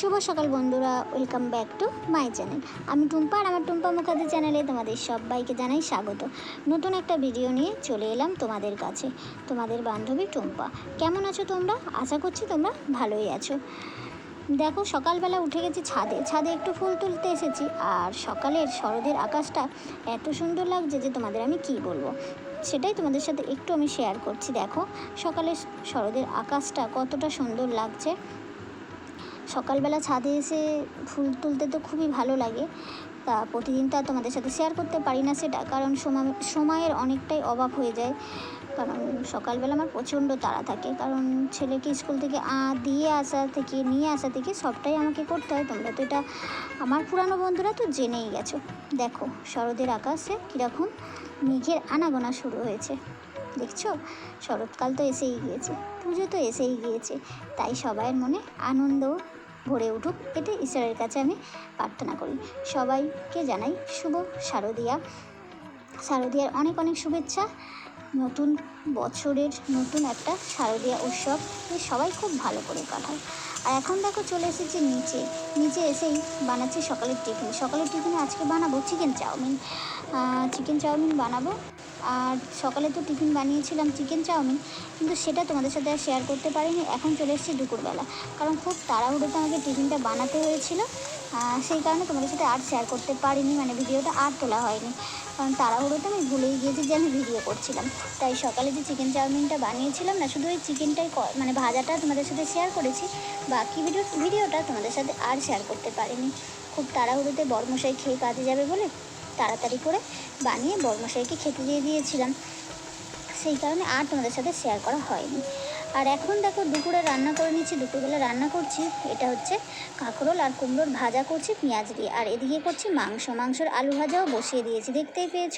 শুভ সকাল বন্ধুরা welcome back to my channel আমি টুম্পা আর আমার টুম্পা মুখার্জি চ্যানেলে তোমাদের সবাইকে জানাই স্বাগত। নতুন একটা ভিডিও নিয়ে চলে এলাম তোমাদের কাছে, তোমাদের বান্ধবী টুম্পা। কেমন আছো তোমরা? আশা করছি তোমরা ভালোই আছো। দেখো, সকালবেলা উঠে গেছি ছাদে। ছাদে একটু ফুল তুলতে এসেছি আর সকালের শরদের আকাশটা এত সুন্দর লাগছে যে তোমাদের আমি কি বলব? সেটাই তোমাদের সাথে একটু আমি শেয়ার করছি। দেখো, সকালের শরদের আকাশটা কতটা সুন্দর লাগছে। সকালবেলা ছাদে এসে ফুল তুলতে তো খুবই ভালো লাগে। তা প্রতিদিন তো আর তোমাদের সাথে শেয়ার করতে পারি না সেটা, কারণ সময়, সময়ের অনেকটাই অভাব হয়ে যায়। কারণ সকালবেলা আমার প্রচণ্ড তাড়া থাকে, কারণ ছেলেকে স্কুল থেকে আ, দিয়ে আসা থেকে, নিয়ে আসা থেকে সবটাই আমাকে করতে হয়। তোমরা তো এটা আমার পুরানো বন্ধুরা তো জেনেই গেছো। দেখো শরদের আকাশে কীরকম মেঘের আনাগোনা শুরু হয়েছে। দেখছ? শরৎকাল তো এসেই গিয়েছে, পুজো তো এসেই গিয়েছে। তাই সবাইয়ের মনে আনন্দ ভরে উঠুক, এটা ঈশ্বরের কাছে আমি প্রার্থনা করি। সবাইকে জানাই শুভ শারদিয়া। শারদিয়ার অনেক অনেক শুভেচ্ছা। নতুন বছরের নতুন একটা শারদীয়া উৎসব। সবাই খুব ভালো করে কাটায় আর এখন দেখো চলে এসেছে নিচে। নিচে এসেই বানাচ্ছি সকালের টিফিন। সকালের টিফিনে আজকে বানাবো চিকেন চাউমিন। চিকেন চাউমিন বানাবো। আর সকালে তো টিফিন বানিয়েছিলাম চিকেন চাউমিন, কিন্তু সেটা তোমাদের সাথে আর শেয়ার করতে পারিনি। এখন চলে এসেছি দুপুরবেলা। কারণ খুব তাড়াহুড়োতে আমাকে টিফিনটা বানাতে হয়েছিল। সেই কারণে তোমাদের সাথে আর শেয়ার করতে পারিনি মানে ভিডিওটা আর তোলা হয়নি। কারণ তাড়াহুড়োতে আমি ভুলেই গিয়েছি যে আমি ভিডিও করছিলাম। তাই সকালে যে চিকেন চাউমিনটা বানিয়েছিলাম না, শুধু ওই চিকেনটাই মানে ভাজাটা তোমাদের সাথে শেয়ার করেছি। বাকি ভিডিও ভিডিওটা তোমাদের সাথে আর শেয়ার করতে পারিনি। খুব তাড়াহুড়োতে বর্মশাই খেয়ে কাজে যাবে বলে তাড়াতাড়ি করে বানিয়ে বর্মশাইকে খেতে দিয়ে দিয়েছিলাম। সেই কারণে আর তোমাদের সাথে শেয়ার করা হয়নি। আর এখন দেখো দুপুরে রান্না করে নিচ্ছি দুপুরবেলা রান্না করছি। এটা হচ্ছে কাঁকরোল আর কুমড়োর ভাজা করছি পেঁয়াজ দিয়ে। আর এদিকে করছি মাংস, মাংসর আলু ভাজাও বসিয়ে দিয়েছি, দেখতেই পেয়েছ।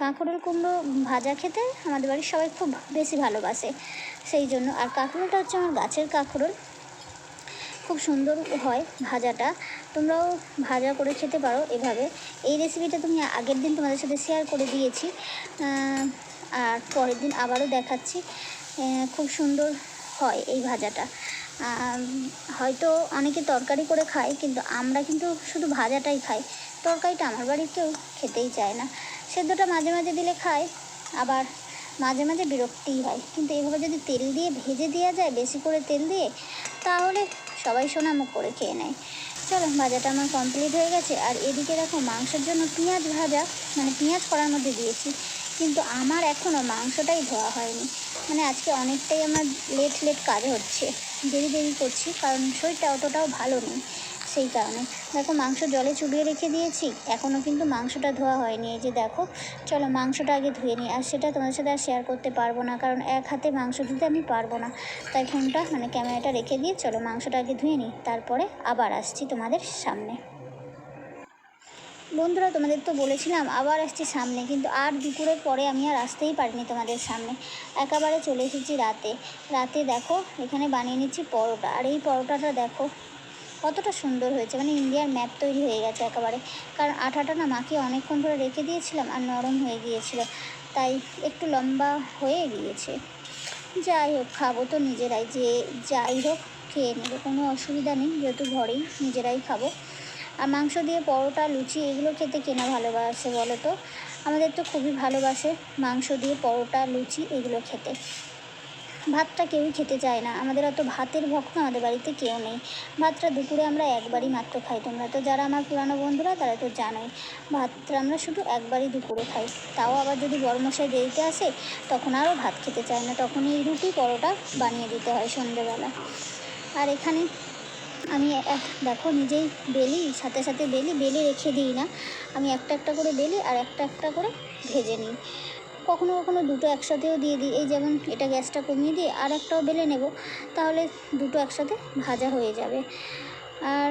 কাঁকরোল, কুমড়ো ভাজা খেতে আমাদের বাড়ির সবাই খুব বেশি ভালোবাসে, সেই জন্য। আর কাঁকরোলটা হচ্ছে আমার গাছের কাঁকরোল। খুব সুন্দর হয় ভাজাটা। তোমরাও ভাজা করে খেতে পারো এভাবে। এই রেসিপিটা তুমি আগের দিন তোমাদের সাথে শেয়ার করে দিয়েছি। আর পরের দিন আবারও দেখাচ্ছি। খুব সুন্দর হয় এই ভাজাটা। হয়তো অনেকে তরকারি করে খায়, কিন্তু আমরা কিন্তু শুধু ভাজাটাই খাই। তরকারিটা আমার বাড়ির কেউ খেতেই চায় না। সেদ্ধটা মাঝে মাঝে দিলে খায়, আবার মাঝে মাঝে বিরক্তিই হয়। কিন্তু এভাবে যদি তেল দিয়ে ভেজে দেওয়া যায়, বেশি করে তেল দিয়ে, তাহলে সবাই সোনামুখ করে খেয়ে নেয়। চলো, ভাজাটা আমার কমপ্লিট হয়ে গেছে। আর এদিকে দেখো, মাংসের জন্য পেঁয়াজ ভাজা মানে পেঁয়াজ করার মধ্যে দিয়েছি। কিন্তু আমার এখনও মাংসটাই ধোয়া হয়নি। মানে আজকে অনেকটাই আমার লেট লেট কাজ হচ্ছে। দেরি দেরি করছি, কারণ শরীরটা অতটাও ভালো নেই সেই কারণে। দেখো, মাংস জলে চুবিয়ে রেখে দিয়েছি এখনও কিন্তু মাংসটা ধোয়া হয়নি। এই যে দেখো, চলো মাংসটা আগে ধুয়ে নিই। আর সেটা তোমার সাথে আর শেয়ার করতে পারব না, কারণ এক হাতে মাংস ধুতে আমি পারব না। তাই ফোনটা মানে ক্যামেরাটা রেখে দিয়ে চলো মাংসটা আগে ধুয়ে নিই, তারপরে আবার আসছি তোমাদের সামনে। বন্ধুরা, তোমাদের তো বলেছিলাম, আবার আসছি সামনে, কিন্তু আর দুপুরের পরে আমি আর আসতেই পারিনি তোমাদের সামনে। একেবারে চলে এসেছি রাতে। রাতে দেখো, এখানে বানিয়ে নিচ্ছি পরোটা। আর এই পরোটাটা দেখো, কতটা সুন্দর হয়েছে। মানে ইন্ডিয়ার ম্যাপ তৈরি হয়ে গেছে একেবারে। কারণ আঠাটা না মাকে অনেকক্ষণ ধরে রেখে দিয়েছিলাম আর নরম হয়ে গিয়েছিল। তাই একটু লম্বা হয়ে গিয়েছে। যাই হোক, খাব তো নিজেরাই। যে যাই হোক, খেয়ে নেব। কোনো অসুবিধা নেই, যেহেতু ঘরেই নিজেরাই খাব। আর মাংস দিয়ে পরোটা, লুচি, এগুলো খেতে কেনা ভালোবাসে বলো তো? আমাদের তো খুবই ভালোবাসে মাংস দিয়ে পরোটা, লুচি, এগুলো খেতে। ভাতটা কেউই খেতে চায় না। আমাদের অত ভাতের ভক্ত আমাদের বাড়িতে কেউ নেই। ভাতটা দুপুরে আমরা একবারই মাত্র খাই। তোমরা তো যারা আমার পুরানো বন্ধুরা, তারা তো জানোই। ভাতটা আমরা শুধু একবারই দুপুরে খাই। তাও আবার যদি বড়মশাই দেরিতে আসে, তখন আরও ভাত খেতে চায় না। তখন এই রুটি, পরোটা বানিয়ে দিতে হয় সন্ধেবেলা। আর এখানে আমি দেখো নিজেই বেলি, সাথে সাথে বেলি, বেলে রেখে দিই না। আমি একটা একটা করে বেলি আর একটা একটা করে ভেজে নিই। কখনো কখনো দুটো একসাথেও দিয়ে দিই। এই যেমন এটা গ্যাসটা কমিয়ে দিয়ে আর একটাও বেলে নেব, তাহলে দুটো একসাথে ভাজা হয়ে যাবে। আর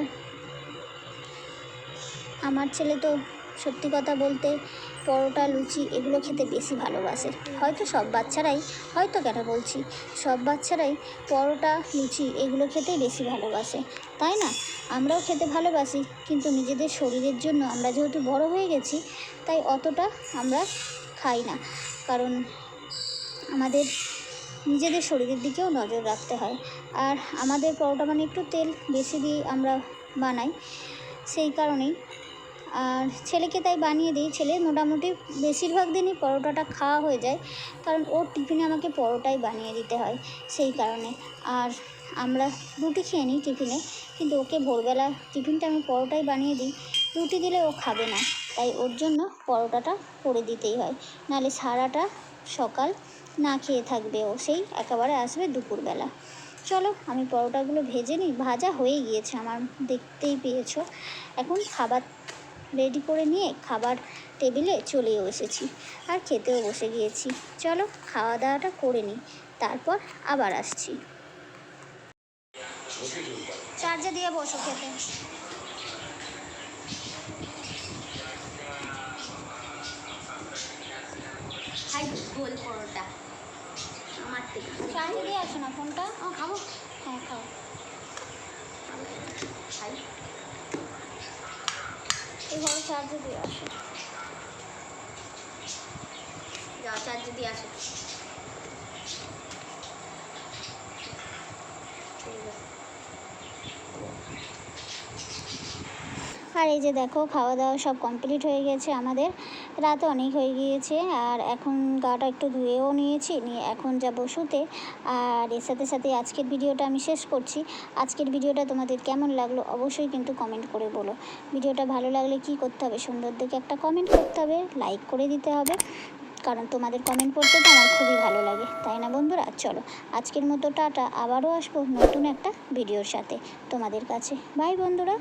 আমার ছেলে তো সত্যি কথা বলতে পরোটা, লুচি এগুলো খেতে বেশি ভালোবাসে। হয়তো সব বাচ্চারাই, হয়তো কেন বলছি, সব বাচ্চারাই পরোটা, লুচি এগুলো খেতেই বেশি ভালোবাসে। তাই না? আমরাও খেতে ভালোবাসি, কিন্তু নিজেদের শরীরের জন্য আমরা যেহেতু বড় হয়ে গেছি, তাই অতটা আমরা খাই না। কারণ আমাদের নিজেদের শরীরের দিকেও নজর রাখতে হয়। আর আমাদের পরোটা মানে একটু তেল বেশি দিয়ে আমরা বানাই, সেই কারণেই আর ছেলেকে তাই বানিয়ে দিই। ছেলে মোটামুটি বেশিরভাগ দিনই পরোটাটা খাওয়া হয়ে যায়। কারণ ওর টিফিনে আমাকে পরোটাই বানিয়ে দিতে হয় সেই কারণে। আর আমরা রুটি খেয়ে নিই টিফিনে। কিন্তু ওকে ভোরবেলা টিফিনটা আমি পরোটাই বানিয়ে দিই। রুটি দিলে ও খাবে না। তাই ওর জন্য পরোটাটা করে দিতেই হয়। নাহলে সারাটা সকাল না খেয়ে থাকবে ও। সেই একেবারে আসবে দুপুরবেলা। চলো আমি পরোটাগুলো ভেজে নিই। ভাজা হয়ে গিয়েছে আমার। দেখতেই পেয়েছ। এখন খাবার রেডি করে নিয়ে খাবার টেবিলে চলেও এসেছি। আর খেতেও বসে গিয়েছি। চলো খাওয়া দাওয়াটা করে নিই। তারপর আবার আসছি। চার্জে দিয়ে বসো খেতে। গোল পরোটা। আমার থেকে। চার্জে দিয়ে আসো না ফোনটা। খাব। হ্যাঁ খাও। খাই চার্জে দিয়ে আসে। যাও চার্জে দিয়ে আসে। আর এই যে দেখো খাওয়া দাওয়া সব কমপ্লিট হয়ে গেছে আমাদের। রাতে অনেক হয়ে গিয়েছে, আর এখন গাটা একটু ধুয়েও নিয়েছি, নিয়ে এখন যাব শুতে। আর এর সাথে সাথে আজকের ভিডিওটা আমি শেষ করছি। আজকের ভিডিওটা তোমাদের কেমন লাগল অবশ্যই কিন্তু কমেন্ট করে বলো। ভিডিওটা ভালো লাগলে কি করতে হবে? সুন্দর দেখে একটা কমেন্ট করতে হবে, লাইক করে দিতে হবে। কারণ তোমাদের কমেন্ট পড়তে তো আমার খুবই ভালো লাগে। তাই না বন্ধুরা? চলো, আজকের মতো টাটা। আবারও আসব নতুন একটা ভিডিওর সাথে তোমাদের কাছে। বাই বন্ধুরা।